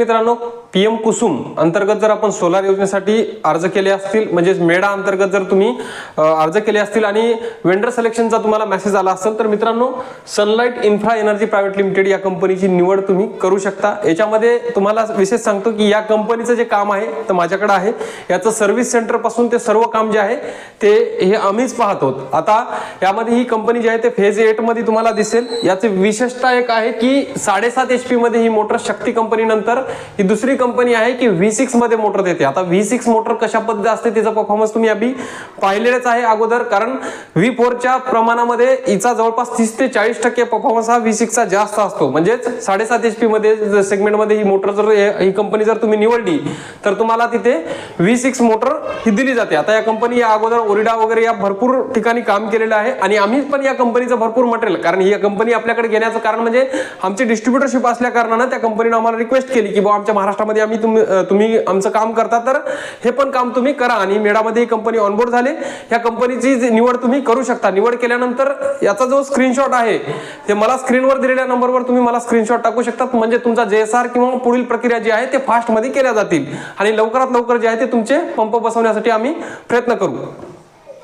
मित्रांनो पीएम कुसुम अंतर्गत जर आपण सोलार योजनेसाठी अर्ज केले असतील म्हणजेच मेडा अंतर्गत जर तुम्ही अर्ज केले असतील आणि वेंडर सिलेक्शनचा तुम्हाला मेसेज आला असेल तर मित्रांनो Sunlight Infra Energy private limited या कंपनीची निवड तुम्ही करू शकता. याच्यामध्ये तुम्हाला विशेष सांगतो की या कंपनीचं जे काम आहे तर माझ्याकडे आहे. याचं सर्व्हिस सेंटरपासून ते सर्व काम जे आहे ते हे आम्हीच पाहतो आता यामध्ये ही कंपनी जी आहे ते फेज एटमध्ये तुम्हाला दिसेल. याची विशेषता एक आहे की साडेसात एच पी मध्ये ही मोटर शक्ती कंपनीनंतर ही दुसरी कंपनी आहे की व्ही सिक्समध्ये मोटर देते. आता व्ही सिक्स मोटर कशा पद्धती असते तिचा परफॉर्मन्स तुम्ही आधी पाहिलेलेच आहे अगोदर. कारण व्ही फोरच्या प्रमाणामध्ये हिचा जवळपास तीस ते चाळीस टक्के परफॉर्मन्स हा व्ही सिक्सचा जास्त असतो. म्हणजेच साडेसात एच पी मध्ये सेगमेंटमध्ये ही मोटर जर ही कंपनी जर तुम्ही निवडली तर तुम्हाला तिथे व्ही सिक्स मोटर ही दिली जाते. आता या कंपनी या अगोदर ओरिडा वगैरे या भरपूर ठिकाणी काम केलेलं आहे आणि आम्ही पण या कंपनीचं भरपूर मटेरियल कारण ही कंपनी आपल्याकडे घेण्याचं कारण म्हणजे आमची डिस्ट्रीब्युटरशिप असल्या कारणानं त्या कंपनीनं आम्हाला रिक्वेस्ट केली की बुवा आमच्या महाराष्ट्रामध्ये आम्ही तुम्ही तुम्ही आमचं काम करता तर हे पण काम तुम्ही करा. आणि मेळामध्ये ही कंपनी ऑनबोर्ड झाले. या कंपनीची निवड तुम्ही करू शकता. निवड केल्यानंतर याचा जो स्क्रीनशॉट आहे ते मला स्क्रीनवर दिलेल्या नंबरवर तुम्ही मला स्क्रीनशॉट टाकू शकता. म्हणजे तुमचा जेएसआर किंवा पुढील प्रक्रिया जी आहे ते फास्टमध्ये केल्या जातील. आणि लवकरात लवकर जे आहे ते तुमचे पंप बसवण्यासाठी आम्ही प्रयत्न करू.